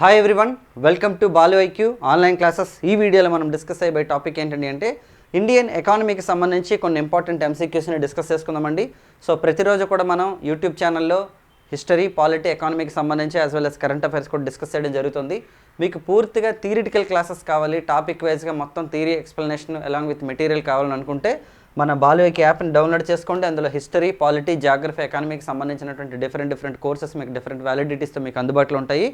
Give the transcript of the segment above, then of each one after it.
Hi everyone welcome to Balu IQ online classes ఈ వీడియోలో మనం డిస్కస్ అయ్యే టాపిక్ ఏంటండి అంటే ఇండియన్ ఎకానమీకి సంబంధించి కొన్ని ఇంపార్టెంట్ ఎంసీక్యూస్ని డిస్కస్ చేసుకుందామండి. సో ప్రతిరోజు కూడా మనం యూట్యూబ్ ఛానల్లో హిస్టరీ పాలిటీ ఎకానమీకి సంబంధించి as well as current affairs కూడా డిస్కస్ చేయడం జరుగుతుంది. మీకు పూర్తిగా థియరిటికల్ క్లాసెస్ కావాలి టాపిక్ వైజ్గా మొత్తం theory explanation along with material కావాలని అనుకుంటే మన బాలుకి యాప్ని డౌన్లోడ్ చేసుకోండి. అందులో హిస్టరీ పాలిటీ జాగ్రఫీ ఎకానమీకి సంబంధించినటువంటి డిఫరెంట్ డిఫరెంట్ కోర్సెస్ మీకు డిఫరెంట్ వ్యాలిడిటీస్తో మీకు అందుబాటులో ఉంటాయి.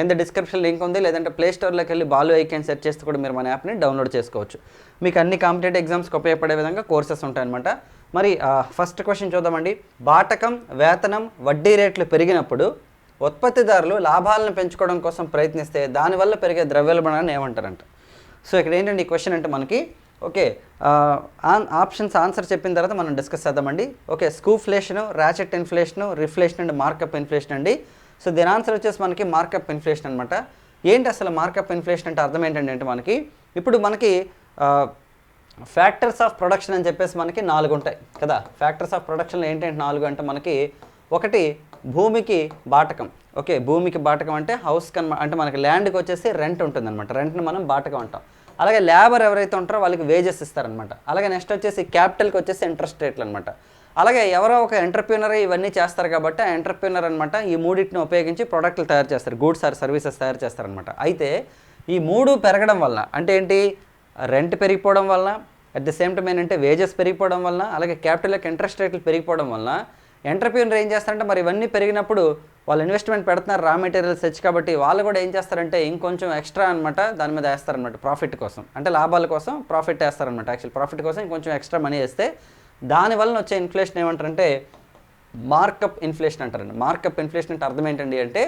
కింద డిస్క్రిప్షన్ లింక్ ఉంది. లేదంటే ప్లే స్టోర్లోకి వెళ్ళి బాలు ఐకాన్ సెర్చ్ చేస్తే కూడా మీరు మన యాప్ని డౌన్లోడ్ చేసుకోవచ్చు. మీకు అన్ని కాంపిటేటివ్ ఎగ్జామ్స్కి ఉపయోగపడే విధంగా కోర్సెస్ ఉంటాయన్నమాట. మరి ఫస్ట్ క్వశ్చన్ చూద్దామండి. బాటకం వేతనం వడ్డీ రేట్లు పెరిగినప్పుడు ఉత్పత్తిదారులు లాభాలను పెంచుకోవడం కోసం ప్రయత్నిస్తే దానివల్ల పెరిగే ద్రవ్యోల్బణాన్ని ఏమంటారంట? సో ఇక్కడ ఏంటంటే ఈ క్వశ్చన్ అంటే మనకి ఓకే ఆప్షన్స్ ఆన్సర్ చెప్పిన తర్వాత మనం డిస్కస్ చేద్దామండి. Okay skewflation ratchet inflation reflation and markup inflation అండి. సో దీని ఆన్సర్ వచ్చేసి మనకి మార్కప్ ఇన్ఫ్లేషన్ అనమాట ఏంటి అసలు మార్కప్ ఇన్ఫ్లేషన్ అంటే అర్థం ఏంటంటే అంటే మనకి ఇప్పుడు మనకి ఫ్యాక్టర్స్ ఆఫ్ ప్రొడక్షన్ అని చెప్పేసి మనకి నాలుగు ఉంటాయి కదా. ఫ్యాక్టర్స్ ఆఫ్ ప్రొడక్షన్ ఏంటంటే నాలుగు అంటే మనకి ఒకటి భూమికి బాటకం. ఓకే భూమికి బాటకం అంటే హౌస్ కన్ అంటే మనకి ల్యాండ్కి వచ్చేసి రెంట్ ఉంటుందన్నమాట. రెంట్ని మనం బాటకం అంటాం. అలాగే లేబర్ ఎవరైతే ఉంటారో వాళ్ళకి వేజెస్ ఇస్తారనమాట అలాగే నెక్స్ట్ వచ్చేసి క్యాపిటల్కి వచ్చేసి ఇంట్రెస్ట్ రేట్లు అనమాట అలాగే ఎవరో ఒక ఎంటర్ప్రీనర్ ఇవన్నీ చేస్తారు కాబట్టి ఆ ఎంటర్ప్రీనర్ అనమాట ఈ మూడింటిని ఉపయోగించి ప్రోడక్ట్లు తయారు చేస్తారు. గూడ్స్ ఆర్ సర్వీసెస్ తయారు చేస్తారనమాట అయితే ఈ మూడు పెరగడం వల్ల అంటే ఏంటి? రెంట్ పెరిగిపోవడం వల్ల అట్ ది సేమ్ టైం ఏంటంటే వేజెస్ పెరిగిపోవడం వల్ల అలాగే క్యాపిటల్ యొక్క ఇంట్రెస్ట్ రేట్లు పెరిగిపోవడం వల్ల ఎంటర్ప్రీనర్ ఏం చేస్తారంటే మరి ఇవన్నీ పెరిగినప్పుడు వాళ్ళు ఇన్వెస్ట్మెంట్ పెడుతున్నారు రా మెటీరియల్స్ తెచ్చి కాబట్టి వాళ్ళు కూడా ఏం చేస్తారంటే ఇంకొంచెం ఎక్స్ట్రా అనమాట దాని మీద వేస్తారనమాట ప్రాఫిట్ కోసం. అంటే లాభాల కోసం ప్రాఫిట్ వేస్తారనమాట యాక్చువల్ ప్రాఫిట్ కోసం ఇంకొంచెం ఎక్స్ట్రా మనీ వేస్తే దాని వలన వచ్చే ఇన్ఫ్లేషన్ ఏమంటారంటే మార్కప్ ఇన్ఫ్లేషన్ అంటారండి. మార్కప్ ఇన్ఫ్లేషన్ అంటే అర్థం ఏంటండి అంటే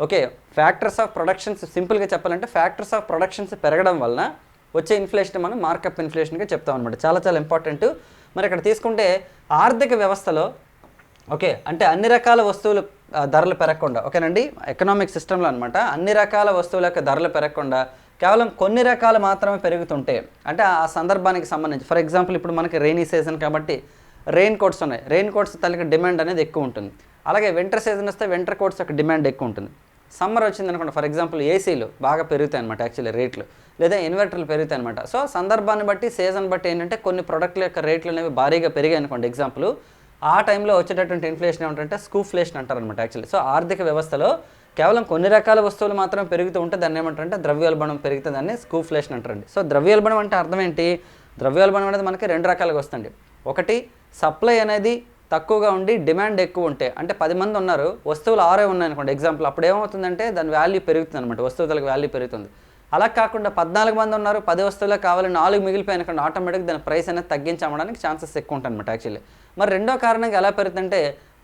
ఓకే ఫ్యాక్టర్స్ ఆఫ్ ప్రొడక్షన్స్ సింపుల్గా చెప్పాలంటే ఫ్యాక్టర్స్ ఆఫ్ ప్రొడక్షన్స్ పెరగడం వలన వచ్చే ఇన్ఫ్లేషన్ మనం మార్కప్ ఇన్ఫ్లేషన్గా చెప్తాం అనమాట చాలా చాలా ఇంపార్టెంట్ మరి ఇక్కడ తీసుకుంటే ఆర్థిక వ్యవస్థలో ఓకే అంటే అన్ని రకాల వస్తువులు ధరలు పెరగకుండా ఓకేనండి? ఎకనామిక్ సిస్టంలో అనమాట అన్ని రకాల వస్తువుల యొక్క ధరలు పెరగకుండా కేవలం కొన్ని రకాలు మాత్రమే పెరుగుతుంటే అంటే ఆ సందర్భానికి సంబంధించి ఫర్ ఎగ్జాంపుల్ ఇప్పుడు మనకి రెయినీ సీజన్ కాబట్టి రెయిన్ కోట్స్ ఉన్నాయి. రెయిన్ కోట్స్ తల్లికి డిమాండ్ అనేది ఎక్కువ ఉంటుంది. అలాగే వింటర్ సీజన్ వస్తే వింటర్ కోట్స్ యొక్క డిమాండ్ ఎక్కువ ఉంటుంది. సమ్మర్ వచ్చింది అనుకోండి ఫర్ ఎగ్జాంపుల్ ఏసీలు బాగా పెరుగుతాయి అనమాట యాక్చువల్లీ రేట్లు లేదా ఇన్వర్టర్లు పెరుగుతాయి అనమాట సో సందర్భాన్ని బట్టి సీజన్ బట్టి ఏంటంటే కొన్ని ప్రొడక్ట్ల యొక్క రేట్లు అనేవి భారీగా పెరిగాయి అనుకోండి ఎగ్జాంపుల్ ఆ టైంలో వచ్చేటటువంటి ఇన్ఫ్లేషన్ ఏమిటంటే స్కూఫ్లేషన్ అంటారనమాట యాక్చువల్లీ సో ఆర్థిక వ్యవస్థలో కేవలం కొన్ని రకాల వస్తువులు మాత్రం పెరుగుతూ ఉంటే దాన్ని ఏమంటారంటే ద్రవ్యోల్బణం పెరుగుతుందని స్కూఫ్లేషన్ అంటారండి. సో ద్రవ్యోల్బణం అంటే అర్థం ఏంటి? ద్రవ్యోల్బణం అనేది మనకి రెండు రకాలుగా వస్తుంది ఒకటి సప్లై అనేది తక్కువగా ఉండి డిమాండ్ ఎక్కువ ఉంటే అంటే పది మంది ఉన్నారు వస్తువులు ఆరే ఉన్నాయి అనుకోండి ఎగ్జాంపుల్ అప్పుడు ఏమవుతుందంటే దాని వాల్యూ పెరుగుతుంది అనమాట వస్తువులకు వాల్యూ పెరుగుతుంది. అలా కాకుండా పద్నాలుగు మంది ఉన్నారు పది వస్తువులు కావాలి నాలుగు మిగిలిపోయిన అనుకోండి ఆటోమేటిక్ దాని ప్రైస్ అనేది తగ్గించమడానికి ఛాన్సెస్ ఎక్కువ ఉంటాయి అనమాట యాక్చువల్లీ మరి రెండో కారణంగా ఎలా పెరుగుతుందంటే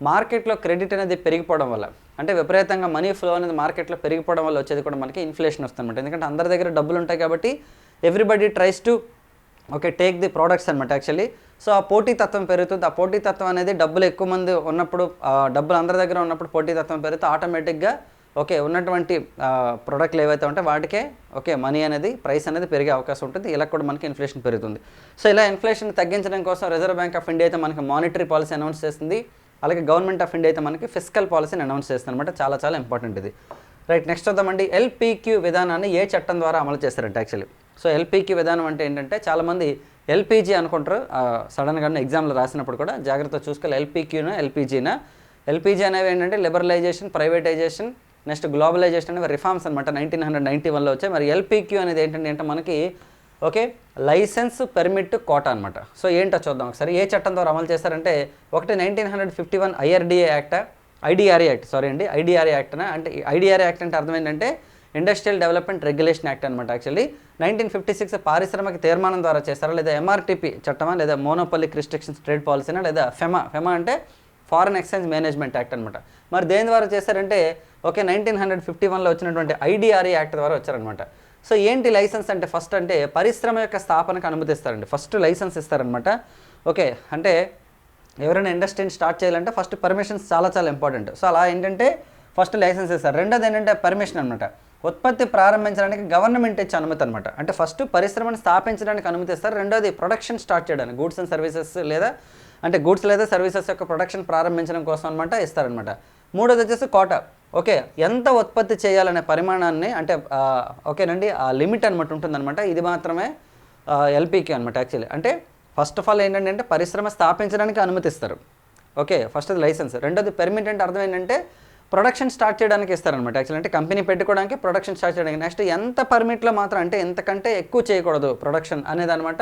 మార్కెట్లో క్రెడిట్ అనేది పెరిగిపోవడం వల్ల. అంటే విపరీతంగా మనీ ఫ్లో అనేది మార్కెట్లో పెరిగిపోవడం వల్ల వచ్చేది కూడా మనకి ఇన్ఫ్లేషన్ వస్తుందన్నమాట. ఎందుకంటే అందరి దగ్గర డబ్బులు ఉంటాయి కాబట్టి everybody tries to okay take the products అనమాట యాక్చువల్లీ. సో ఆ పోటీతత్వం పెరుగుతుంది. ఆ పోటీతత్వం అనేది డబ్బులు ఎక్కువ మంది ఉన్నప్పుడు డబ్బులు అందరి దగ్గర ఉన్నప్పుడు పోటీతత్వం పెరుగుతుంది ఆటోమేటిక్గా ఓకే ఉన్నటువంటి ప్రొడక్ట్లు ఏవైతే ఉంటే వాటికే ఓకే మనీ అనేది ప్రైస్ అనేది పెరిగే అవకాశం ఉంటుంది. ఇలా కూడా మనకి ఇన్ఫ్లేషన్ పెరుగుతుంది. సో ఇలా ఇన్ఫ్లేషన్ తగ్గించడం కోసం రిజర్వ్ బ్యాంక్ ఆఫ్ ఇండియా అయితే మనకి మానిటరీ పాలసీ అనౌన్స్ చేస్తుంది. అలాగే గవర్నమెంట్ ఆఫ్ ఇండియా అయితే మనకి ఫిజికల్ పాలసీని అనౌన్స్ చేస్తుంది అనమాట చాలా చాలా ఇంపార్టెంట్ ఇది. రైట్ నెక్స్ట్ వద్దామండి ఎల్పీక్యూ విధానాన్ని ఏ చట్టం ద్వారా అమలు చేస్తారంటే యాక్చువల్లీ సో ఎల్పీక్యూ విధానం అంటే ఏంటంటే చాలామంది ఎల్పీజీ అనుకుంటారు. సడన్గా ఎగ్జామ్లో రాసినప్పుడు కూడా జాగ్రత్త చూసుకోవాలి. ఎల్పీక్యూనా ఎల్పీజీనా ఎల్పీజీ అనేవి ఏంటంటే లిబరలైజేషన్ ప్రైవేటైజేషన్ నెక్స్ట్ గ్లోబలైజేషన్ అనేవి రిఫార్మ్స్ అనమాట నైన్టీన్ హండ్రెడ్ నైంటీ వన్లో వచ్చాయి. మరి ఎల్పిక్యూ అనేది ఏంటంటే అంటే మనకి ఓకే లైసెన్స్ పెర్మిట్ కోట అనమాట సో ఏంటో చూద్దాం ఒకసారి. ఏ చట్టం ద్వారా అమలు చేస్తారంటే ఒకటి nineteen hundred fifty one IRDA act IDRA act sorry అండి ఐడిఆర్ఏ యాక్ట్ అంటే ఐడిఆర్ఏ యాక్ట్ అంటే అర్థం ఏంటంటే ఇండస్ట్రియల్ డెవలప్మెంట్ రెగ్యులేషన్ యాక్ట్ అనమాట యాక్చువల్లీ. నైన్టీన్ ఫిఫ్టీ సిక్స్ పారిశ్రామిక తీర్మానం ద్వారా చేస్తారా? లేదా ఎంఆర్టీపీ చట్టమా? లేదా మోనోపల్లిక్ రిస్ట్రిక్షన్స్ ట్రేడ్ పాలసీనా? లేదా ఫెమా? ఫెమా అంటే ఫారెన్ ఎక్స్చేంజ్ మేనేజ్మెంట్ యాక్ట్ అనమాట మరి దేని ద్వారా చేశారంటే ఓకే నైన్టీన్ హండ్రెడ్ ఫిఫ్టీ వన్లో వచ్చినటువంటి ఐడిఆర్ఏ యాక్ట్ ద్వారా వచ్చారనమాట సో ఏంటి లైసెన్స్ అంటే ఫస్ట్ అంటే పరిశ్రమ యొక్క స్థాపనకు అనుమతిస్తారండి. ఫస్ట్ లైసెన్స్ ఇస్తారనమాట ఓకే అంటే ఎవరైనా ఇండస్ట్రీని స్టార్ట్ చేయాలంటే ఫస్ట్ పర్మిషన్స్ చాలా చాలా ఇంపార్టెంట్. సో అలా ఏంటంటే ఫస్ట్ లైసెన్స్ ఇస్తారు. రెండోది ఏంటంటే పర్మిషన్ అనమాట ఉత్పత్తి ప్రారంభించడానికి గవర్నమెంట్ ఇచ్చే అనుమతి అనమాట అంటే ఫస్ట్ పరిశ్రమను స్థాపించడానికి అనుమతి ఇస్తారు రెండోది ప్రొడక్షన్ స్టార్ట్ చేయడానికి గూడ్స్ అండ్ సర్వీసెస్ లేదా అంటే గూడ్స్ లేదా సర్వీసెస్ యొక్క ప్రొడక్షన్ ప్రారంభించడం కోసం అనమాట ఇస్తారనమాట మూడోది వచ్చేసి కోట. ఓకే ఎంత ఉత్పత్తి చేయాలనే పరిమాణాన్ని అంటే ఓకేనండి ఆ లిమిట్ అనమాట ఉంటుందన్నమాట. ఇది మాత్రమే ఎల్పీకి అనమాట యాక్చువల్లీ. అంటే ఫస్ట్ ఆఫ్ ఆల్ ఏంటంటే అంటే పరిశ్రమ స్థాపించడానికి అనుమతిస్తారు. ఓకే ఫస్ట్ అది లైసెన్స్. రెండోది పెర్మిట్ అంటే అర్థం ఏంటంటే ప్రొడక్షన్ స్టార్ట్ చేయడానికి ఇస్తారనమాట యాక్చువల్ అంటే కంపెనీ పెట్టుకోవడానికి ప్రొడక్షన్ స్టార్ట్ చేయడానికి. నెక్స్ట్ ఎంత పర్మిట్లో మాత్రం అంటే ఎంతకంటే ఎక్కువ చేయకూడదు ప్రొడక్షన్ అనేది అనమాట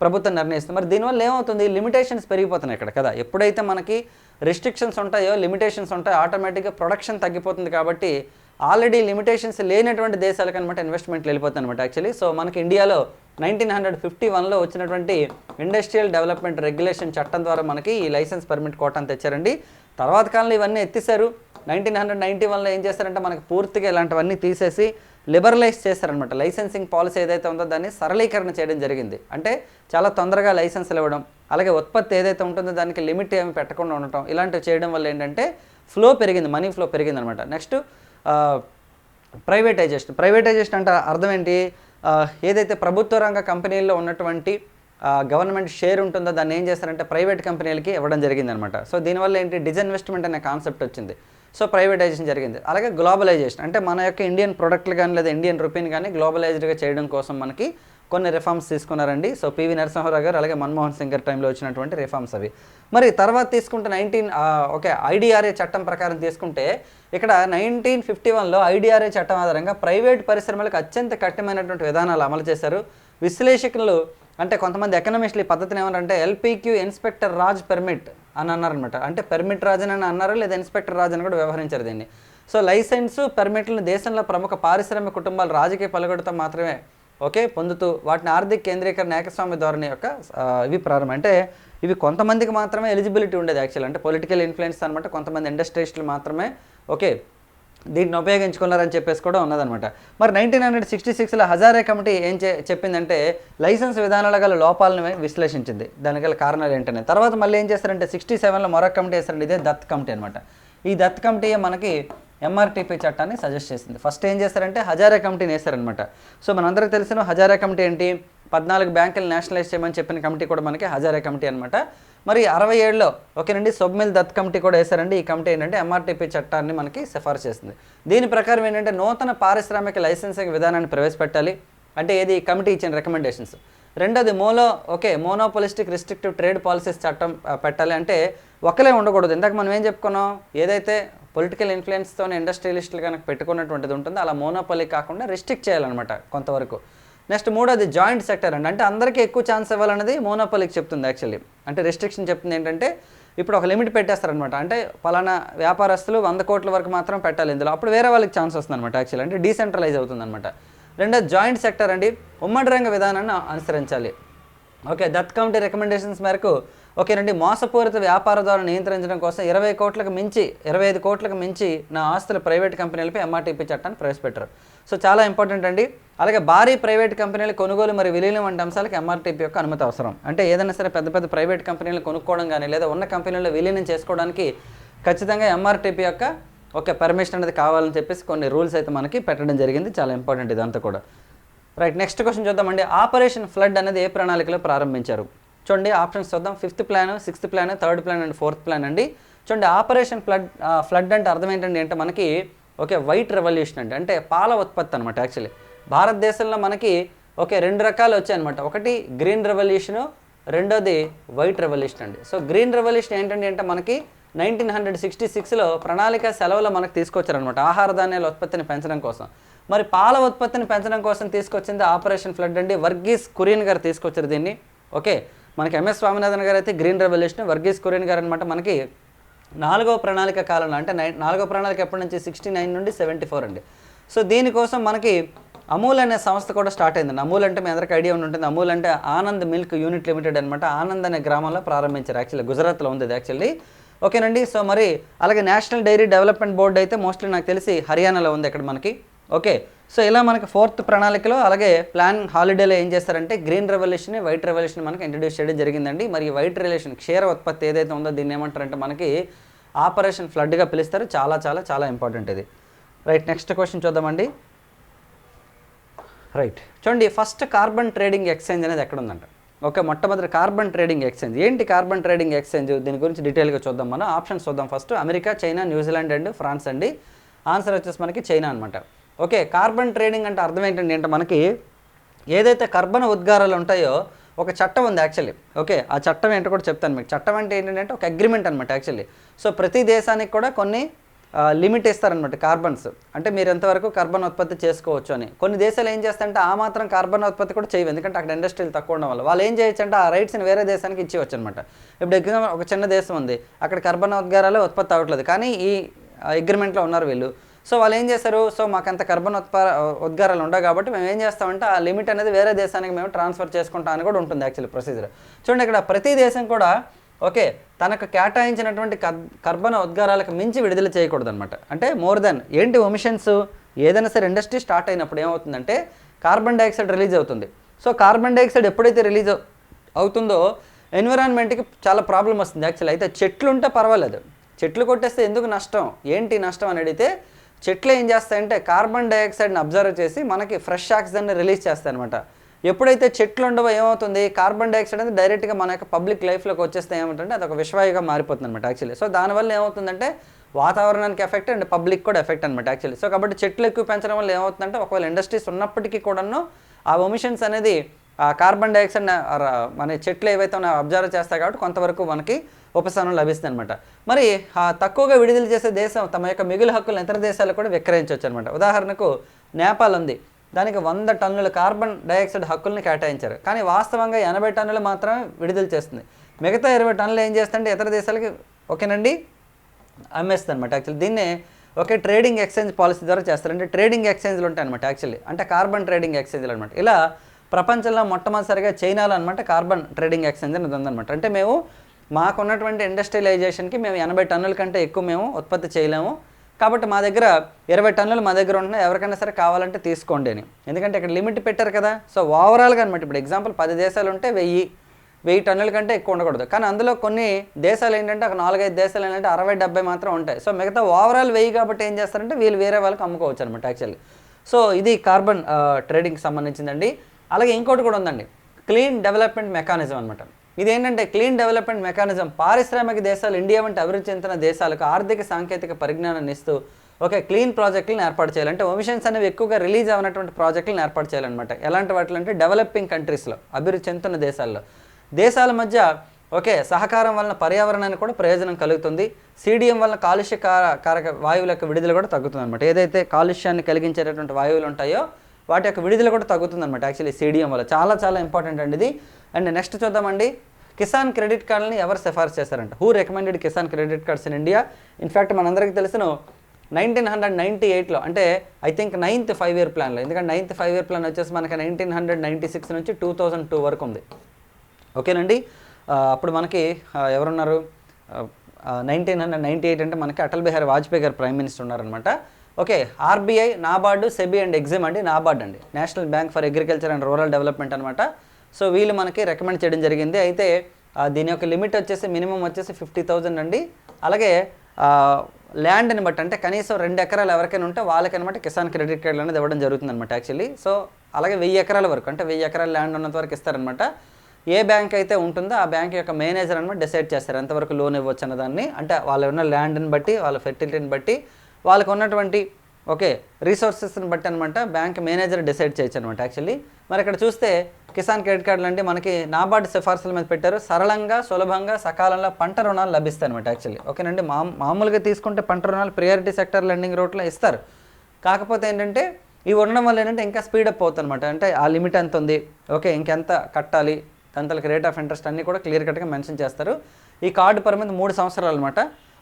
ప్రభుత్వం నిర్ణయిస్తుంది. మరి దీనివల్ల ఏమవుతుంది? లిమిటేషన్స్ పెరిగిపోతున్నాయి ఇక్కడ కదా. ఎప్పుడైతే మనకి రిస్ట్రిక్షన్స్ ఉంటాయో లిమిటేషన్స్ ఉంటాయో ఆటోమేటిక్గా ప్రొడక్షన్ తగ్గిపోతుంది కాబట్టి ఆల్రెడీ లిమిటేషన్స్ లేనటువంటి దేశాలకు అనమాట ఇన్వెస్ట్మెంట్లు వెళ్ళిపోతుంది అనమాట యాక్చువల్లీ సో మనకి ఇండియాలో నైన్టీన్ హండ్రెడ్ ఫిఫ్టీ వన్లో వచ్చినటువంటి ఇండస్ట్రియల్ డెవలప్మెంట్ రెగ్యులేషన్ చట్టం ద్వారా మనకి ఈ లైసెన్స్ పర్మిట్ కోటాను తెచ్చారండి తర్వాత కాలంలో ఇవన్నీ ఎత్తిసారు నైన్టీన్ హండ్రెడ్ నైంటీ వన్లో ఏం చేస్తారంటే మనకు పూర్తిగా ఇలాంటివన్నీ తీసేసి లిబరలైజ్ చేశారనమాట లైసెన్సింగ్ పాలసీ ఏదైతే ఉందో దాన్ని సరళీకరణ చేయడం జరిగింది. అంటే చాలా తొందరగా లైసెన్సులు ఇవ్వడం అలాగే ఉత్పత్తి ఏదైతే ఉంటుందో దానికి లిమిట్ ఏమి పెట్టకుండా ఉండటం ఇలాంటివి చేయడం వల్ల ఏంటంటే ఫ్లో పెరిగింది మనీ ఫ్లో పెరిగింది అనమాట నెక్స్ట్ ప్రైవేటైజేషన్. ప్రైవేటైజేషన్ అంటే అర్థం ఏంటి? ఏదైతే ప్రభుత్వ రంగ కంపెనీల్లో ఉన్నటువంటి గవర్నమెంట్ షేర్ ఉంటుందో దాన్ని ఏం చేస్తారంటే ప్రైవేట్ కంపెనీలకి ఇవ్వడం జరిగిందనమాట సో దీనివల్ల ఏంటి? డిజన్వెస్ట్మెంట్ అనే కాన్సెప్ట్ వచ్చింది. సో ప్రైవేటైజేషన్ జరిగింది. అలాగే గ్లోబలైజేషన్. అంటే మన యొక్క ఇండియన్ ప్రొడక్ట్లు కానీ లేదా ఇండియన్ రూపీని కానీ గ్లోబలైజ్డ్గా చేయడం కోసం మనకి కొన్ని రిఫార్మ్స్ తీసుకున్నారండి. సో పివి నరసింహారావు గారు అలాగే మన్మోహన్ సింగ్ గారి టైంలో వచ్చినటువంటి రిఫార్మ్స్ అవి. మరి తర్వాత తీసుకుంటే నైన్టీన్ ఓకే ఐడిఆర్ఏ చట్టం ప్రకారం తీసుకుంటే ఇక్కడ నైన్టీన్ ఫిఫ్టీ వన్లో ఐడిఆర్ఏ చట్టం ఆధారంగా ప్రైవేట్ పరిశ్రమలకు అత్యంత కఠినమైనటువంటి విధానాలు అమలు చేశారు. విశ్లేషకులు అంటే కొంతమంది ఎకనమిస్టులు ఈ పద్ధతిని ఏమన్నారంటే ఎల్పీక్యూ ఇన్స్పెక్టర్ రాజ్ పెర్మిట్ అని అన్నారనమాట అంటే పెర్మిట్ రాజన్ అని అన్నారు లేదా ఇన్స్పెక్టర్ రాజన్ కూడా వ్యవహరించారు దీన్ని. సో లైసెన్స్ పెర్మిట్లను దేశంలో ప్రముఖ పారిశ్రామిక కుటుంబాలు రాజకీయ పలుగడతో మాత్రమే ఓకే పొందుతూ వాటిని ఆర్థిక కేంద్రీకరణ ఏకస్వామ్య ధోరణి యొక్క ఇవి ప్రారంభం. అంటే ఇవి కొంతమందికి మాత్రమే ఎలిజిబిలిటీ ఉండేది యాక్చువల్ అంటే పొలిటికల్ ఇన్ఫ్లుయెన్స్ అనమాట కొంతమంది ఇండస్ట్రియలిస్టులు మాత్రమే ఓకే దీన్ని ఉపయోగించుకున్నారని చెప్పేసి కూడా ఉన్నదనమాట మరి నైన్టీన్ హండ్రెడ్ సిక్స్టీ సిక్స్లో హజారే కమిటీ ఏం చే చెప్పిందంటే లైసెన్స్ విధానాల గల లోపాలను విశ్లేషించింది. దానికి గల కారణాలు ఏంటనే తర్వాత మళ్ళీ ఏం చేస్తారంటే సిక్స్టీ సెవెన్లో మరొక కమిటీ వేస్తారండి. ఇదే దత్ కమిటీ అనమాట ఈ దత్ కమిటీ మనకి ఎంఆర్టీపీ చట్టాన్ని సజెస్ట్ చేసింది. ఫస్ట్ ఏం చేస్తారంటే హజారే కమిటీని వేస్తారనమాట సో మనందరికీ తెలిసిన హజారే కమిటీ ఏంటి? పద్నాలుగు బ్యాంకులు నేషనలైజ్ చేయమని చెప్పిన కమిటీ కూడా మనకి హజారే కమిటీ అనమాట మరి అరవై ఏడులో ఓకేనండి సొబ్మిల్ దత్ కమిటీ కూడా వేశారండి. ఈ కమిటీ ఏంటంటే ఎంఆర్టీపీ చట్టాన్ని మనకి సిఫార్సు చేస్తుంది దీని ప్రకారం ఏంటంటే నూతన పారిశ్రామిక లైసెన్సింగ్ విధానాన్ని ప్రవేశపెట్టాలి. అంటే ఏది? ఈ కమిటీ ఇచ్చిన రికమెండేషన్స్ రెండోది mono okay monopolistic restrictive trade policies చట్టం పెట్టాలి. అంటే ఒకలే ఉండకూడదు. ఇందాక మనం ఏం చెప్పుకున్నాం? ఏదైతే పొలిటికల్ ఇన్ఫ్లుయెన్స్తో ఇండస్ట్రియలిస్టులు కనుక పెట్టుకున్నటువంటిది ఉంటుందో అలా మోనోపలి కాకుండా రిస్ట్రిక్ట్ చేయాలన్నమాట కొంతవరకు. నెక్స్ట్ మూడోది జాయింట్ సెక్టర్ అండి. అంటే అందరికీ ఎక్కువ ఛాన్స్ ఇవ్వాలన్నది మోనోపాలిక్ చెప్తుంది యాక్చువల్లీ అంటే రెస్ట్రిక్షన్ చెప్తుంది ఏంటంటే ఇప్పుడు ఒక లిమిట్ పెట్టేస్తారనమాట అంటే పలానా వ్యాపారస్తులు వంద కోట్ల వరకు మాత్రం పెట్టాలి ఇందులో. అప్పుడు వేరే వాళ్ళకి ఛాన్స్ వస్తుంది అనమాట యాక్చువల్లీ అంటే డీసెంట్రలైజ్ అవుతుంది అనమాట జాయింట్ సెక్టర్ అండి. ఉమ్మడి రంగ విధానాన్ని అనుసరించాలి. ఓకే దత్ కమిటీ రికమెండేషన్స్ మేరకు ఓకేనండి మోసపూరిత వ్యాపార ద్వారా నియంత్రించడం కోసం ఇరవై కోట్లకు మించి ఇరవై ఐదు కోట్లకు మించి నా ఆస్తులు ప్రైవేట్ కంపెనీలపై ఎంఆర్టీపీ చట్టాన్ని ప్రవేశపెట్టారు. సో చాలా ఇంపార్టెంట్ అండి. అలాగే భారీ ప్రైవేట్ కంపెనీల కొనుగోలు మరియు విలీనం వంటి అంశాలకు ఎంఆర్టీపీ యొక్క అనుమతి అవసరం. అంటే ఏదైనా సరే పెద్ద పెద్ద ప్రైవేట్ కంపెనీలు కొనుక్కోవడం కానీ లేదా ఉన్న కంపెనీల్లో విలీనం చేసుకోవడానికి ఖచ్చితంగా ఎంఆర్టీపీ యొక్క ఒక పర్మిషన్ అనేది కావాలని చెప్పేసి కొన్ని రూల్స్ అయితే మనకి పెట్టడం జరిగింది. చాలా ఇంపార్టెంట్ ఇదంతా కూడా. రైట్ నెక్స్ట్ క్వశ్చన్ చూద్దామండి. ఆపరేషన్ ఫ్లడ్ అనేది ఏ ప్రణాళికలో ప్రారంభించారు? చూడండి ఆప్షన్స్ చూద్దాం. Fifth plan sixth plan third plan and fourth plan అండి. చూడండి ఆపరేషన్ ఫ్లడ్ ఫ్లడ్ అంటే అర్థం ఏంటండి అంటే మనకి ఓకే వైట్ రెవల్యూషన్ అండి. అంటే పాల ఉత్పత్తి అనమాట యాక్చువల్లీ. భారతదేశంలో మనకి ఓకే రెండు రకాలు వచ్చాయన్నమాట. ఒకటి గ్రీన్ రెవల్యూషను రెండోది వైట్ రెవల్యూషన్ అండి. సో గ్రీన్ రెవల్యూషన్ ఏంటంటే అంటే మనకి నైన్టీన్ హండ్రెడ్ సిక్స్టీ సిక్స్లో ప్రణాళిక సెలవులో మనకు తీసుకొచ్చారనమాట ఆహార ధాన్యాల ఉత్పత్తిని పెంచడం కోసం. మరి పాల ఉత్పత్తిని పెంచడం కోసం తీసుకొచ్చింది ఆపరేషన్ ఫ్లడ్ అండి. వర్గీస్ కురియన్ గారు తీసుకొచ్చారు దీన్ని. ఓకే మనకి ఎంఎస్ స్వామినాథన్ గారు అయితే గ్రీన్ రెవల్యూషన్ వర్గీస్ కురియన్ గారు అనమాట మనకి నాలుగవ ప్రణాళిక కాలంలో అంటే నై నాలుగవ ప్రణాళిక ఎప్పటి నుంచి? సిక్స్టీ నైన్ నుండి సెవెంటీ ఫోర్ అండి. సో దీనికోసం మనకి అమూల్ అనే సంస్థ కూడా స్టార్ట్ అయిందండి అమూల్ అంటే మీ అందరికీ ఐడియా ఉంటుంది అమూల్ అంటే ఆనంద్ మిల్క్ యూనిట్ లిమిటెడ్ అనమాట ఆనంద్ అనే గ్రామంలో ప్రారంభించారు. యాక్చువల్లీ గుజరాత్లో ఉంది ఇది యాక్చువల్లీ ఓకేనండి. సో మరి అలాగే నేషనల్ డైరీ డెవలప్మెంట్ బోర్డు అయితే మోస్ట్లీ నాకు తెలిసి హర్యానాలో ఉంది ఇక్కడ మనకి. ఓకే. సో ఇలా మనకి ఫోర్త్ ప్రణాళికలో అలాగే ప్లాన్ హాలిడేలో ఏం చేస్తారంటే గ్రీన్ రెవల్యూషన్ వైట్ రెవల్యూషన్ మనకి ఇంట్రడ్యూస్ చేయడం జరిగిందండి. మరి వైట్ రెవల్యూషన్ క్షీర ఉత్పత్తి ఏదైతే ఉందో దీన్ని ఏమంటారంటే మనకి ఆపరేషన్ ఫ్లడ్గా పిలుస్తారు. చాలా చాలా చాలా ఇంపార్టెంట్ ఇది. రైట్ నెక్స్ట్ క్వశ్చన్ చూద్దామండి. రైట్. చూడండి ఫస్ట్ కార్బన్ ట్రేడింగ్ ఎక్స్చేంజ్ అనేది ఎక్కడ ఉందంట? ఓకే మొట్టమొదటి కార్బన్ ట్రేడింగ్ ఎక్స్చేంజ్. ఏంటి కార్బన్ ట్రేడింగ్ ఎక్స్చేంజ్? దీని గురించి డీటెయిల్గా చూద్దాం మనం. ఆప్షన్స్ చూద్దాం first. America China New Zealand and France అండి. ఆన్సర్ వచ్చేసి మనకి చైనా అనమాట ఓకే కార్బన్ ట్రేడింగ్ అంటే అర్థం ఏంటండి అంటే మనకి ఏదైతే కర్బన ఉద్గారాలు ఉంటాయో ఒక చట్టం ఉంది యాక్చువల్లీ. ఓకే ఆ చట్టం ఏంటో కూడా చెప్తాను మీకు. చట్టం అంటే ఏంటంటే ఒక అగ్రిమెంట్ అనమాట యాక్చువల్లీ. సో ప్రతి దేశానికి కూడా కొన్ని లిమిట్ ఇస్తారనమాట కార్బన్స్. అంటే మీరు ఎంతవరకు కార్బన్ ఉత్పత్తి చేసుకోవచ్చు అని. కొన్ని దేశాలు ఏం చేస్తారంటే ఆ మాత్రం కార్బన్ ఉత్పత్తి కూడా చేయవు. ఎందుకంటే అక్కడ ఇండస్ట్రీలు తక్కువ ఉండడం వల్ల. వాళ్ళు ఏం చేయొచ్చు అంటే ఆ రైట్స్ని వేరే దేశానికి ఇచ్చేవచ్చు అనమాట ఇప్పుడు ఎగ్జాంపుల్ ఒక చిన్న దేశం ఉంది. అక్కడ కార్బన్ ఉద్గారాలు ఉత్పత్తి అవ్వట్లేదు. కానీ ఈ అగ్రిమెంట్లో ఉన్నారు వీళ్ళు. సో వాళ్ళు ఏం చేస్తారు సో మాకు అంత కర్బన్ ఉత్పా ఉద్గారాలు ఉండవు కాబట్టి మేము ఏం చేస్తామంటే ఆ లిమిట్ అనేది వేరే దేశానికి మేము ట్రాన్స్ఫర్ చేసుకుంటాం అని కూడా ఉంటుంది యాక్చువల్లీ ప్రొసీజర్. చూడండి ఇక్కడ ప్రతి దేశం కూడా ఓకే తనకు కేటాయించినటువంటి కర్ కర్బన ఉద్గారాలకు మించి విడుదల చేయకూడదు అనమాట అంటే మోర్ దెన్ ఏంటి ఒమిషన్స్ ఏదైనా సరే ఇండస్ట్రీ స్టార్ట్ అయినప్పుడు ఏమవుతుందంటే కార్బన్ డైఆక్సైడ్ రిలీజ్ అవుతుంది. సో కార్బన్ డైఆక్సైడ్ ఎప్పుడైతే రిలీజ్ అవుతుందో ఎన్విరాన్మెంట్కి చాలా ప్రాబ్లం వస్తుంది యాక్చువల్ అయితే చెట్లు ఉంటే పర్వాలేదు. చెట్లు కొట్టేస్తే ఎందుకు నష్టం? ఏంటి నష్టం అని అడిగితే చెట్లు ఏం చేస్తాయంటే కార్బన్ డైఆక్సైడ్ని అబ్జర్వ్ చేసి మనకి ఫ్రెష్ ఆక్సిజన్ని రిలీజ్ చేస్తాయి అనమాట ఎప్పుడైతే చెట్లు ఉండవో ఏమవుతుంది? కార్బన్ డైఆక్సైడ్ అనేది డైరెక్ట్గా మన యొక్క పబ్లిక్ లైఫ్లోకి వచ్చేస్తే ఏమంటే అది ఒక విశ్వాయుగా మారిపోతుంది అనమాట యాక్చువల్లీ సో దానివల్ల ఏమవుతుందంటే వాతావరణానికి ఎఫెక్ట్ అండ్ పబ్లిక్ కూడా ఎఫెక్ట్ అనమాట యాక్చువల్లీ సో కాబట్టి చెట్లు ఎక్కువ పెంచడం వల్ల ఏమవుతుందంటే ఒకవేళ ఇండస్ట్రీస్ ఉన్నప్పటికీ కూడాను ఆ ఒమిషన్స్ అనేది ఆ కార్బన్ డైఆక్సైడ్ మన చెట్లు ఏవైతే ఉన్నాయో అబ్జర్వ్ చేస్తాయి కాబట్టి కొంతవరకు మనకి ఉపశమనం లభిస్తుంది అనమాట మరి ఆ తక్కువగా విడుదల చేసే దేశం తమ యొక్క మిగులు హక్కులను ఇతర దేశాలకు కూడా విక్రయించవచ్చు అనమాట ఉదాహరణకు నేపాల్ ఉంది. దానికి వంద టన్నుల కార్బన్ డైఆక్సైడ్ హక్కుల్ని కేటాయించారు. కానీ వాస్తవంగా ఎనభై టన్నులు మాత్రమే విడుదల చేస్తుంది. మిగతా ఇరవై టన్నులు ఏం చేస్తుంటే ఇతర దేశాలకి ఓకేనండి అమ్మేస్తుంది అనమాట యాక్చువల్లీ. దీన్నే ఒకే ట్రేడింగ్ ఎక్స్చేంజ్ పాలసీ ద్వారా చేస్తారు. అంటే ట్రేడింగ్ ఎక్స్చేంజ్లు ఉంటాయి అనమాట యాక్చువల్లీ. అంటే కార్బన్ ట్రేడింగ్ ఎక్స్చేంజ్లు అనమాట ఇలా ప్రపంచంలో మొట్టమొదటిసారిగా చైనాలో అనమాట కార్బన్ ట్రేడింగ్ ఎక్స్చేంజ్ అనేది ఉందన్నమాట. అంటే మేము మాకున్నటువంటి ఇండస్ట్రియలైజేషన్కి మేము ఎనభై టన్నుల కంటే ఎక్కువ మేము ఉత్పత్తి చేయలేము. కాబట్టి మా దగ్గర ఇరవై టన్నులు మా దగ్గర ఉంటున్నాయి. ఎవరికైనా సరే కావాలంటే తీసుకోండి అని. ఎందుకంటే ఇక్కడ లిమిట్ పెట్టారు కదా. సో ఓవరాల్గా అనమాట ఇప్పుడు ఎగ్జాంపుల్ పది దేశాలు ఉంటే వెయ్యి వెయ్యి టన్నుల కంటే ఎక్కువ ఉండకూడదు. కానీ అందులో కొన్ని దేశాలు ఏంటంటే ఒక నాలుగైదు దేశాలు ఏంటంటే అరవై డెబ్బై మాత్రం ఉంటాయి. సో మిగతా ఓవరాల్ వెయ్యి కాబట్టి ఏం చేస్తారంటే వీళ్ళు వేరే వాళ్ళకి అమ్ముకోవచ్చు అనమాట యాక్చువల్లీ సో ఇది కార్బన్ ట్రేడింగ్కి uh, సంబంధించిందండి. అలాగే ఇంకోటి కూడా ఉందండి. క్లీన్ డెవలప్మెంట్ మెకానిజం అనమాట ఇదేంటంటే క్లీన్ డెవలప్మెంట్ మెకానిజం. పారిశ్రామిక దేశాలు ఇండియా వంటి అభివృద్ధి చెందిన దేశాలకు ఆర్థిక సాంకేతిక పరిజ్ఞానాన్ని ఇస్తూ ఓకే క్లీన్ ప్రాజెక్టులను ఏర్పాటు చేయాలంటే ఒమిషన్స్ అనేవి ఎక్కువగా రిలీజ్ అయినటువంటి ప్రాజెక్టులను ఏర్పాటు చేయాలన్నమాట. ఎలాంటి వాటిలో అంటే డెవలపింగ్ కంట్రీస్లో అభివృద్ధి చెందుతున్న దేశాల్లో. దేశాల మధ్య ఓకే సహకారం వలన పర్యావరణానికి కూడా ప్రయోజనం కలుగుతుంది. సీడియం వలన కాలుష్య కారక వాయువుల యొక్క విడుదల కూడా తగ్గుతుంది అనమాట ఏదైతే కాలుష్యాన్ని కలిగించేటటువంటి వాయువులు ఉంటాయో వాటి యొక్క విడుదల కూడా తగ్గుతుంది అనమాట యాక్చువల్లీ సీడిఎం వల్ల. చాలా చాలా ఇంపార్టెంట్ అండి ఇది. అండ్ నెక్స్ట్ చూద్దామండి. కిసాన్ క్రెడిట్ కార్డుని ఎవరు సిఫార్సు చేశారంట? Who recommended Kisan credit cards in India in fact మనందరికీ తెలిసిన నైన్టీన్ హండ్రెడ్ నైంటీ ఎయిట్లో అంటే I think ninth five year ప్లాన్లో ఎందుకంటే నైన్త్ ఫైవ్ ఇయర్ ప్లాన్ వచ్చేసి మనకి నైన్టీన్ హండ్రెడ్ నైంటీ సిక్స్ నుంచి టూ థౌజండ్ టూ వరకు ఉంది. ఓకేనండి? అప్పుడు మనకి ఎవరున్నారు? నైన్టీన్ హండ్రెడ్ నైంటీ ఎయిట్ అంటే మనకి అటల్ బిహారీ వాజ్పేయి గారు ప్రైమ్ మినిస్టర్ ఉన్నారనమాట okay RBI NABARD SEBI and EXIM అండి నాబార్డ్ అండి. National bank for agriculture and rural development అనమాట సో వీళ్ళు మనకి రికమెండ్ చేయడం జరిగింది. అయితే దీని యొక్క లిమిట్ వచ్చేసి మినిమం వచ్చేసి ఫిఫ్టీ థౌజండ్ అండి. అలాగే ల్యాండ్ని బట్టి అంటే కనీసం రెండు ఎకరాలు ఎవరికైనా ఉంటే వాళ్ళకనమాట కిసాన్ క్రెడిట్ కార్డులు అనేది ఇవ్వడం జరుగుతుంది అనమాట యాక్చువల్లీ సో అలాగే వెయ్యి ఎకరాల వరకు అంటే వెయ్యి ఎకరాల ల్యాండ్ ఉన్నంత వరకు ఇస్తారనమాట ఏ బ్యాంక్ అయితే ఉంటుందో ఆ బ్యాంక్ యొక్క మేనేజర్ అనమాట డిసైడ్ చేస్తారు ఎంతవరకు లోన్ ఇవ్వచ్చు అన్న దాన్ని. అంటే వాళ్ళ ఉన్న ల్యాండ్ని బట్టి వాళ్ళ ఫెర్టిలిటీని బట్టి వాళ్ళకు ఉన్నటువంటి ఓకే రీసోర్సెస్ని బట్టి అనమాట బ్యాంక్ మేనేజర్ డిసైడ్ చేయొచ్చు అనమాట యాక్చువల్లీ మరి ఇక్కడ చూస్తే కిసాన్ క్రెడిట్ కార్డులు అంటే మనకి నాబార్డు సిఫార్సుల మీద పెట్టారు. సరళంగా సులభంగా సకాలంలో పంట రుణాలు లభిస్తాయి అనమాట యాక్చువల్లీ. ఓకేనండి? మా మామూలుగా తీసుకుంటే పంట రుణాలు ప్రియారిటీ సెక్టర్ లెండింగ్ రోడ్లో ఇస్తారు. కాకపోతే ఏంటంటే ఇవి ఉండడం వల్ల ఏంటంటే ఇంకా స్పీడప్ అవుతుంది అనమాట అంటే ఆ లిమిట్ ఎంత ఉంది? ఓకే ఇంకెంత కట్టాలి? దాంతలకు రేట్ ఆఫ్ ఇంట్రెస్ట్ అన్నీ కూడా క్లియర్ కట్గా మెన్షన్ చేస్తారు. ఈ కార్డు పరిమితి మూడు సంవత్సరాలు అనమాట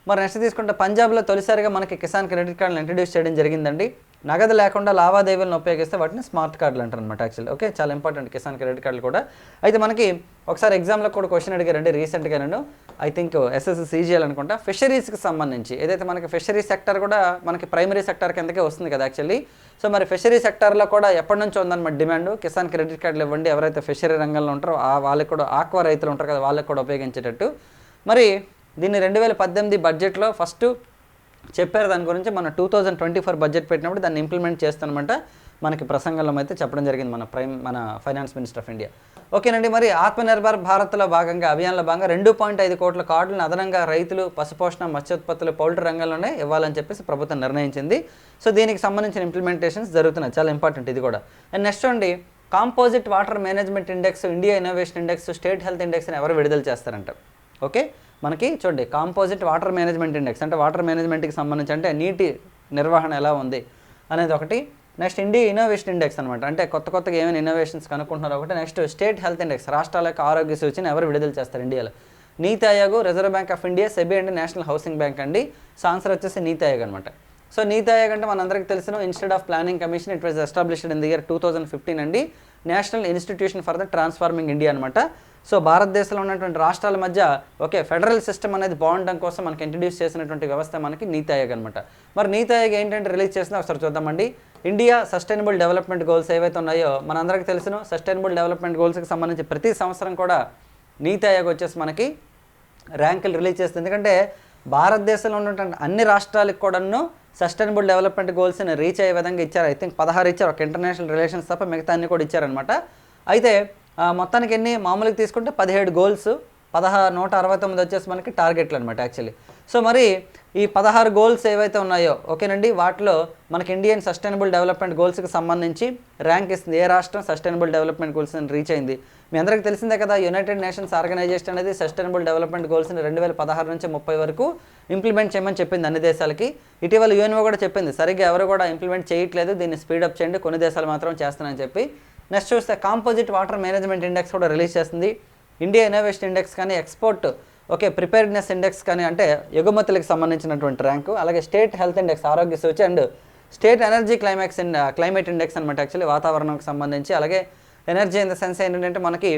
మరి నెక్స్ట్ తీసుకుంటే పంజాబ్లో తొలిసారిగా మనకి కిసాన్ క్రెడిట్ కార్డులు ఇంట్రడ్యూస్ చేయడం జరిగిందండి. నగదు లేకుండా లావాదేవీలను ఉపయోగిస్తే వాటిని స్మార్ట్ కార్డులు అంటారు అనమాట యాక్చువల్లీ ఓకే చాలా ఇంపార్టెంట్ కిసాన్ క్రెడిట్ కార్డులు కూడా. అయితే మనకి ఒకసారి ఎగ్జామ్లో కూడా క్వశ్చన్ అడిగారండి రీసెంట్గా నేను. ఐ థింక్ ఎస్ఎస్సి సీజీఎల్ అనుకుంటా. ఫిషరీస్కి సంబంధించి. ఏదైతే మనకి ఫిషరీ సెక్టర్ కూడా మనకి ప్రైమరీ సెక్టర్ కిందకే వస్తుంది కదా యాక్చువల్లీ సో మరి ఫిషరీ సెక్టార్లో కూడా ఎప్పటి నుంచో ఉందన్నమాట డిమాండ్ కిసాన్ క్రెడిట్ కార్డులు ఇవ్వండి. ఎవరైతే ఫిషరీ రంగంలో ఉంటారో ఆ వాళ్ళకి కూడా ఆక్వా రైతులు ఉంటారు కదా వాళ్ళకి కూడా ఉపయోగించేటట్టు. మరి దీన్ని రెండు వేల పద్దెనిమిది బడ్జెట్లో ఫస్ట్ చెప్పారు దాని గురించి మన two thousand twenty four budget పెట్టినప్పుడు దాన్ని ఇంప్లిమెంట్ చేస్తానమాట మనకి ప్రసంగంలో అయితే చెప్పడం జరిగింది మన ప్రైమ్ మన ఫైనాన్స్ మినిస్టర్ ఆఫ్ ఇండియా ఓకేనండి మరి ఆత్మనిర్భర్ భారత్లో భాగంగా అభియాన్లో భాగంగా రెండు పాయింట్ ఐదు కోట్ల కార్డులను అదనంగా రైతులు పశుపోషణ మత్స్యోత్పత్తులు పౌల్ట్రీ రంగంలోనే ఇవ్వాలని చెప్పేసి ప్రభుత్వం నిర్ణయించింది. సో దీనికి సంబంధించిన ఇంప్లిమెంటేషన్స్ జరుగుతున్నాయి. చాలా ఇంపార్టెంట్ ఇది కూడా. అండ్ నెక్స్ట్ అండి composite water management index India innovation index state health ఇండెక్స్ని ఎవరు విడుదల చేస్తారంట. ఓకే? మనకి చూడండి కాంపోజిట్ వాటర్ మేనేజ్మెంట్ ఇండెక్స్ అంటే వాటర్ మేనేజ్మెంట్కి సంబంధించి అంటే నీటి నిర్వహణ ఎలా ఉంది అనేది ఒకటి. నెక్స్ట్ ఇండియా ఇన్నోవేషన్ ఇండెక్స్ అనమాట అంటే కొత్త కొత్తగా ఏమైనా ఇన్నోవేషన్స్ కనుక్కుంటున్నారో ఒకటి. నెక్స్ట్ స్టేట్ హెల్త్ ఇండెక్స్ రాష్ట్రాల యొక్క ఆరోగ్య సూచిని ఎవరు విడుదల చేస్తారు ఇండియాలో NITI Aayog reserve bank of India SEBI and national housing bank అండి. సో ఆన్సర్ వచ్చేసి నీతి ఆయోగ్ అనమాట సో నీతి ఆయోగ్ అంటే మనందరికీ తెలిసిన institute of planning commission it was established in the year two thousand fifteen అండి. National institution for the transforming India అనమాట so భారతదేశంలో ఉన్నటువంటి రాష్ట్రాల మధ్య ఓకే ఫెడరల్ సిస్టమ్ అనేది బాగుండడం కోసం మనకి ఇంట్రడ్యూస్ చేసినటువంటి వ్యవస్థ మనకి నీతి ఆయోగ్ అనమాట మరి నీతి ఆయోగ్ ఏంటంటే రిలీజ్ చేసిందో ఒకసారి చూద్దామండి. ఇండియా సస్టైనబుల్ డెవలప్మెంట్ గోల్స్ ఏవైతే ఉన్నాయో మనందరికీ తెలిసిన. సస్టైనబుల్ డెవలప్మెంట్ గోల్స్కి సంబంధించి ప్రతి సంవత్సరం కూడా నీతి ఆయోగ్ వచ్చేసి మనకి ర్యాంకులు రిలీజ్ చేస్తుంది. ఎందుకంటే భారతదేశంలో ఉన్నటువంటి అన్ని రాష్ట్రాలకు కూడాను సస్టైనబుల్ డెవలప్మెంట్ గోల్స్ని రీచ్ అయ్యే విధంగా ఇచ్చారు. ఐ థింక్ పదహారు ఇచ్చారు. ఒక ఇంటర్నేషనల్ రిలేషన్స్ తప్ప మిగతా అన్ని కూడా ఇచ్చారనమాట అయితే మొత్తానికి ఎన్ని? మామూలుగా తీసుకుంటే పదిహేడు గోల్స్ పదహారు నూట అరవై తొమ్మిది వచ్చేసి మనకి టార్గెట్లు అనమాట యాక్చువల్లీ సో మరి ఈ పదహారు గోల్స్ ఏవైతే ఉన్నాయో ఓకేనండి? వాటిలో మనకి ఇండియన్ సస్టైనబుల్ డెవలప్మెంట్ గోల్స్కి సంబంధించి ర్యాంక్ ఇస్తుంది. ఏ రాష్ట్రం సస్టైనబుల్ డెవలప్మెంట్ గోల్స్ని రీచ్ అయింది? మీ అందరికీ తెలిసిందే కదా యునైటెడ్ నేషన్స్ ఆర్గనైజేషన్ అనేది సస్టైనబుల్ డెవలప్మెంట్ గోల్స్ని రెండు వేల పదహారు నుంచి ముప్పై వరకు ఇంప్లిమెంట్ చేయమని చెప్పింది అన్ని దేశాలకి. ఇటీవల యుఎన్ఓ కూడా చెప్పింది సరిగ్గా ఎవరు కూడా ఇంప్లిమెంట్ చేయట్లేదు దీన్ని స్పీడప్ చేయండి కొన్ని దేశాలు మాత్రం చేస్తానని చెప్పి. నెక్స్ట్ చూస్తే కాంపోజిట్ వాటర్ మేనేజ్మెంట్ ఇండెక్స్ కూడా రిలీజ్ చేస్తుంది. ఇండియా ఇన్నోవేషన్ ఇండెక్స్ కానీ ఎక్స్పోర్ట్ ఓకే ప్రిపేర్డ్నెస్ ఇండెక్స్ కానీ అంటే ఎగుమతులకు సంబంధించినటువంటి ర్యాంకు అలాగే స్టేట్ హెల్త్ ఇండెక్స్ ఆరోగ్య సూచి and state energy climax in climate index అనమాట యాక్చువల్లీ వాతావరణంకి సంబంధించి. అలాగే ఎనర్జీ ఇన్ ద సెన్స్ ఏంటంటే మనకి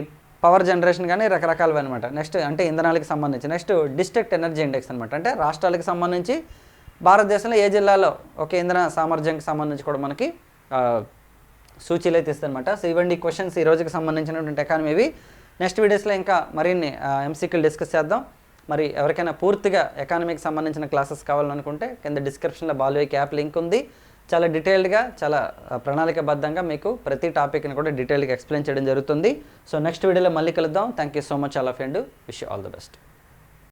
పవర్ జనరేషన్ కానీ రకరకాలవి అనమాట నెక్స్ట్ అంటే ఇంధనాలకు సంబంధించి. నెక్స్ట్ డిస్ట్రిక్ట్ ఎనర్జీ ఇండెక్స్ అనమాట అంటే రాష్ట్రాలకు సంబంధించి భారతదేశంలో ఏ జిల్లాలో ఒక ఇంధన సామర్థ్యానికి సంబంధించి కూడా మనకి uh, సూచీలు అయితే ఇస్తారనమాట సో ఇవ్వండి క్వశ్చన్స్ ఈ రోజుకి సంబంధించినటువంటి ఎకానమీ ఇవి నెక్స్ట్ వీడియోస్లో ఇంకా మరిన్ని ఎంసీక్యూలు డిస్కస్ చేద్దాం. మరి ఎవరికైనా పూర్తిగా ఎకానమీకి సంబంధించిన క్లాసెస్ కావాలనుకుంటే కింద డిస్క్రిప్షన్లో బాలువేకి యాప్ లింక్ ఉంది. చాలా డీటెయిల్డ్గా చాలా ప్రణాళికబద్ధంగా మీకు ప్రతి టాపిక్ని కూడా డీటెయిల్గా ఎక్స్ప్లెయిన్ చేయడం జరుగుతుంది. సో నెక్స్ట్ వీడియోలో మళ్ళీ కలుద్దాం. Thank you so much all of and wish all the best